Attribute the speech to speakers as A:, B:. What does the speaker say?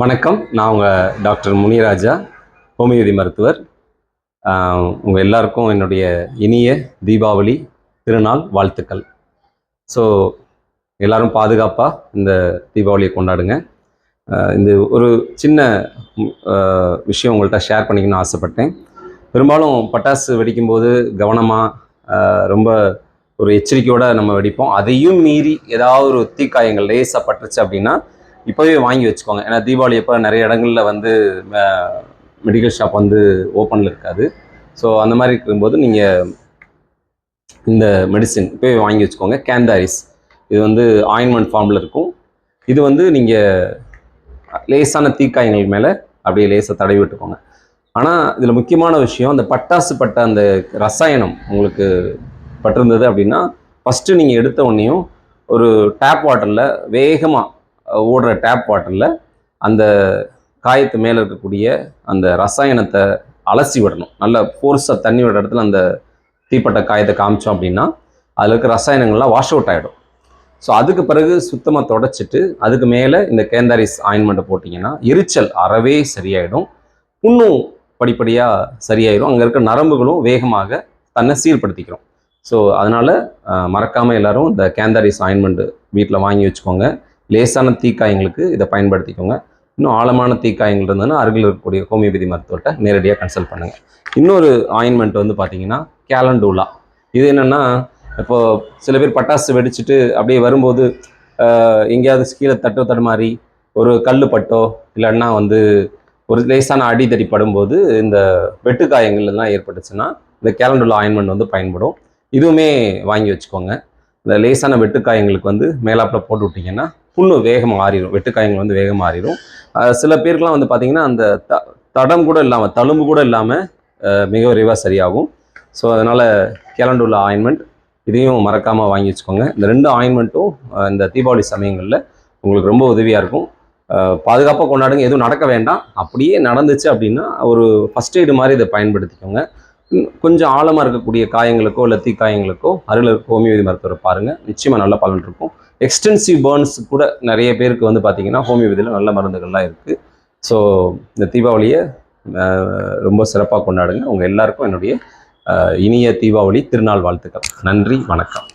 A: வணக்கம். நான் உங்கள் டாக்டர் முனிராஜா ஹோமியோபதி மருத்துவர். உங்கள் எல்லாருக்கும் என்னுடைய இனிய தீபாவளி திருநாள் வாழ்த்துக்கள். ஸோ எல்லாரும் பாதுகாப்பாக இந்த தீபாவளியை கொண்டாடுங்க. இந்த ஒரு சின்ன விஷயம் உங்கள்கிட்ட ஷேர் பண்ணிக்கணும்னு ஆசைப்பட்டேன். பெரும்பாலும் பட்டாசு வெடிக்கும்போது கவனமாக ரொம்ப ஒரு எச்சரிக்கையோடு நம்ம வெடிப்போம். அதையும் மீறி ஏதாவது ஒரு தீக்காயங்கள் லேசாக பட்டுருச்சு அப்படின்னா இப்போவே வாங்கி வச்சுக்கோங்க. ஏன்னா தீபாவளி அப்போ நிறைய இடங்களில் வந்து மெடிக்கல் ஷாப் வந்து ஓப்பனில் இருக்காது. ஸோ அந்த மாதிரி இருக்கும்போது நீங்கள் இந்த மெடிசின் இப்போவே வாங்கி வச்சுக்கோங்க. கேந்தாரிஸ் இது வந்து ஆயின்மெண்ட் ஃபார்மில் இருக்கும். இது வந்து நீங்கள் லேசான தீக்காயங்கள் மேலே அப்படியே லேசாக தடவி விட்டுக்கோங்க. ஆனால் இதில் முக்கியமான விஷயம் அந்த பட்டாசு பட்ட அந்த ரசாயனம் உங்களுக்கு பட்டிருந்தது அப்படின்னா ஃபஸ்ட்டு நீங்கள் எடுத்த உடனேயும் ஒரு டேப் வாட்டரில் வேகமாக ஓடுற டேப் வாட்டரில் அந்த காயத்து மேலே இருக்கக்கூடிய அந்த ரசாயனத்தை அலசி விடணும். நல்ல ஃபோர்ஸாக தண்ணி விடுற இடத்துல அந்த தீப்பட்ட காயத்தை காமிச்சோம் அப்படின்னா அதில் இருக்க ரசாயனங்கள்லாம் வாஷ் அவுட் ஆகிடும் ஸோ அதுக்கு பிறகு சுத்தமாக தொடச்சிட்டு அதுக்கு மேலே இந்த கேந்தாரிஸ் ஆயின்மெண்ட்டை போட்டிங்கன்னா எரிச்சல் அறவே சரியாயிடும். புண்ணும் படிப்படியாக சரியாயிடும் அங்கே இருக்க நரம்புகளும் வேகமாக தன்னை சீர்படுத்திக்கிறோம். ஸோ அதனால் மறக்காமல் எல்லாரும் இந்த கேந்தாரிஸ் ஆயின்மெண்ட்டு வீட்டில் வாங்கி வச்சுக்கோங்க. லேசான தீக்காயங்களுக்கு இதை பயன்படுத்திக்கோங்க. இன்னும் ஆழமான தீக்காயங்கள் இருந்ததுன்னா அருகில் இருக்கக்கூடிய ஹோமியோபதி மருத்துவர்கிட்ட நேரடியாக கன்சல்ட் பண்ணுங்கள் இன்னொரு ஆயின்மெண்ட் வந்து பார்த்தீங்கன்னா கேலண்டூலா இது என்னென்னா இப்போது சில பேர் பட்டாசு வெடிச்சிட்டு அப்படியே வரும்போது எங்கேயாவது கீழே தட்டு தடுமாறி ஒரு கல் பட்டோ இல்லைன்னா வந்து ஒரு லேசான அடிதடி படும்போது இந்த வெட்டுக்காயங்கள் எல்லாம் ஏற்பட்டுச்சுன்னா இந்த கேலண்டூலா ஆயின்மெண்ட் வந்து பயன்படும். இதுவுமே வாங்கி வச்சுக்கோங்க. இந்த லேசான வெட்டுக்காயங்களுக்கு வந்து மேலாப்பில் போட்டு விட்டிங்கன்னா புண்ணு வேகமாக ஆறிடும் வெட்டுக்காயங்கள் வந்து வேகமாக ஆறிடும் சில பேருக்குலாம் வந்து பார்த்திங்கன்னா அந்த த தடம் கூட இல்லாமல் தழும்பு கூட இல்லாமல் மிக விரைவாக சரியாகும். ஸோ அதனால் கேலண்டுள்ள ஆயின்மெண்ட் இதையும் மறக்காமல் வாங்கி வச்சுக்கோங்க. இந்த ரெண்டு ஆயின்மெண்ட்டும் இந்த தீபாவளி சமயங்களில் உங்களுக்கு ரொம்ப உதவியாக இருக்கும். பாதுகாப்பாக கொண்டாடுங்க. எதுவும் நடக்க வேண்டாம். அப்படியே நடந்துச்சு அப்படின்னா ஒரு ஃபஸ்ட் எய்டு மாதிரி இதை பயன்படுத்திக்கோங்க. கொஞ்சம் ஆழமாக இருக்கக்கூடிய காயங்களுக்கோ இல்லை தீக்காயங்களுக்கோ அருகில் இருக்க ஹோமியோபதி மருத்துவரை பாருங்கள் நிச்சயமாக நல்ல பலன் இருக்கும். எக்ஸ்டென்சிவ் பேர்ன்ஸ் கூட நிறைய பேருக்கு வந்து பார்த்தீங்கன்னா ஹோமியோபதியில் நல்ல மருந்துகள்லாம் இருக்குது ஸோ இந்த தீபாவளியை ரொம்ப சிறப்பாக கொண்டாடுங்க. உங்கள் எல்லாருக்கும் என்னுடைய இனிய தீபாவளி திருநாள் வாழ்த்துக்கள். நன்றி வணக்கம்.